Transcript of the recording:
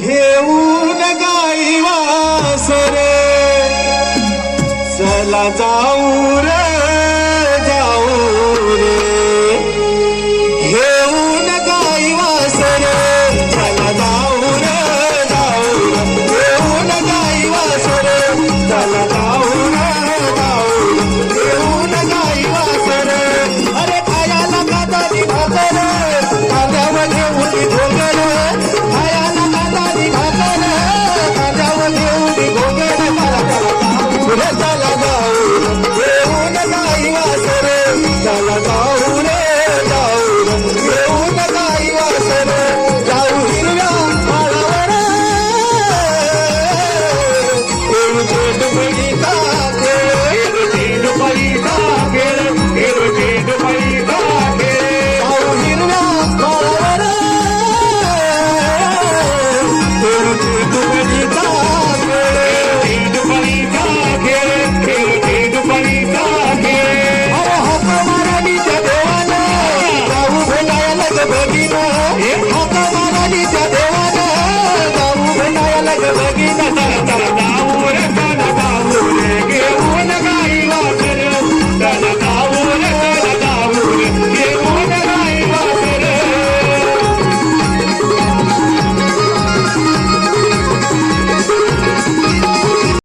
घेऊन गाई वासर चला जाऊ रे. चला Batalha